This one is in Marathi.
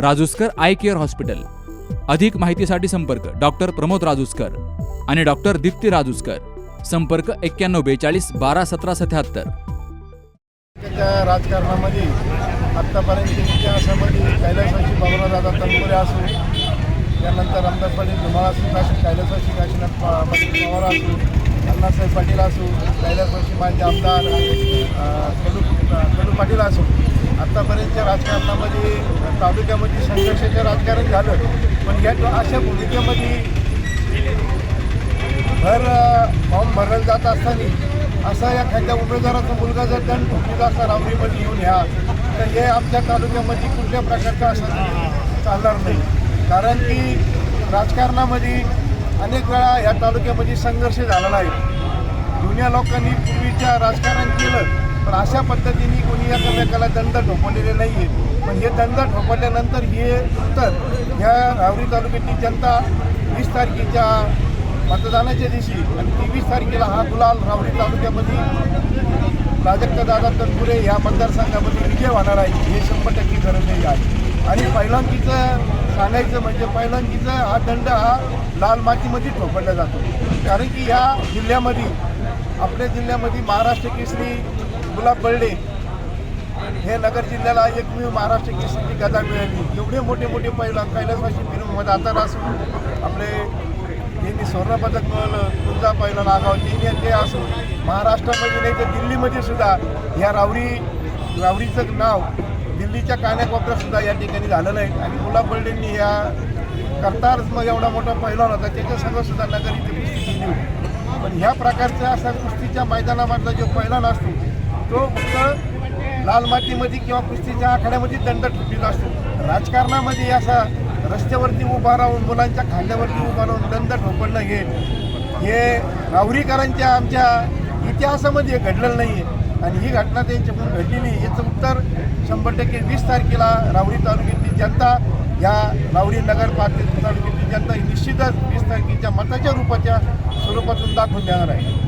Rajuskar eye care hospital. अधिक माहितीसाठी संपर्क डॉक्टर प्रमोद राजूस्कर आणि डॉक्टर दीप्ती राजूस्कर. संपर्क एक्क्याण्णव बेचाळीस बारा सतरा सत्याहत्तर. त्या राजकारणामध्ये आत्तापर्यंत इतिहासामध्ये कैलासाची बाबरादादा तनपुरे असू त्यानंतर रामदास पाटील धुमाळा असू काशी कैलासाची काशीनाथ पाटील पवार असू अण्णासाहेब पाटील असो कैलासाची माझे आमदार कडू कडू पाटील असो आत्तापर्यंतच्या राजकारणामध्ये तालुक्यामध्ये संघर्षाचं राजकारण झालं पण या अशा भूमिकेमध्ये भर फॉर्म भरलं जात असताना असा एखाद्या उमेदवाराचा मुलगा जर दंड ठोकलेला असा रावरीमध्ये येऊन ह्या तर हे आमच्या तालुक्यामध्ये कुठल्या प्रकारचं असं चालणार नाही. कारण की राजकारणामध्ये अनेक वेळा ह्या तालुक्यामध्ये संघर्ष झालेला आहे जुन्या लोकांनी पूर्वीच्या राजकारण केलं पण अशा पद्धतीने कोणी या एकमेकाला दंड ठोकवलेले नाही आहे पण हे दंड ठोकवल्यानंतर हे उत्तर ह्या रावरी तालुक्यातील जनता वीस तारखेच्या मतदानाच्या दिवशी आणि तेवीस तारखेला हा गुलाल रावरी तालुक्यामध्ये प्राजक्त दादा तनपुरे ह्या मतदारसंघामध्ये विजय होणार आहे. हे शंभर टक्के गरजही आहे. आणि पहिलांकीचं सांगायचं म्हणजे पहिलांकीचा हा दंड हा लाल मातीमध्ये ठोकडला जातो. कारण की ह्या जिल्ह्यामध्ये आपल्या जिल्ह्यामध्ये महाराष्ट्र केसरी गुलाब बर्डे. हे नगर जिल्ह्याला एकमेव महाराष्ट्र केसरीची गदा मिळाली एवढे मोठे मोठे पहिला कैलासवासी फिरून आता असून आपले त्यांनी स्वर्णपदक मिळवलं तुळजा पहिला नागाव तिने ते असून महाराष्ट्रामध्ये नाही तर दिल्लीमध्ये सुद्धा ह्या रावरी रावरीचं नाव दिल्लीच्या कान्याकोपऱ्यात सुद्धा या ठिकाणी झालेलं आहे. आणि गुलाब बर्डेंनी या करतार मग एवढा मोठा पहिला होता त्याच्यासंग सुद्धा नगर इथे कुस्ती केली होती. पण ह्या प्रकारच्या असा कुस्तीच्या मैदानामधला जो पहिला असतो तो फक्त लाल मातीमध्ये किंवा कुस्तीच्या आखाड्यामध्ये दंड ठोकीत असतो. राजकारणामध्ये असा रस्त्यावरती उभा राहून मुलांच्या खांद्यावरती उभा राहून दंड ठोपडणं हे हे राहुरीकरांच्या आमच्या इतिहासामध्ये घडलेलं नाही आहे आणि ही घटना त्यांच्याकडून घडलेली याचं उत्तर शंभर टक्के वीस तारखेला रावरी तालुक्यातली जनता या रावरी नगर पाटील तालुक्यातली जनता ही निश्चितच वीस तारखेच्या मताच्या रूपाच्या स्वरूपातून दाखवून देणार आहे.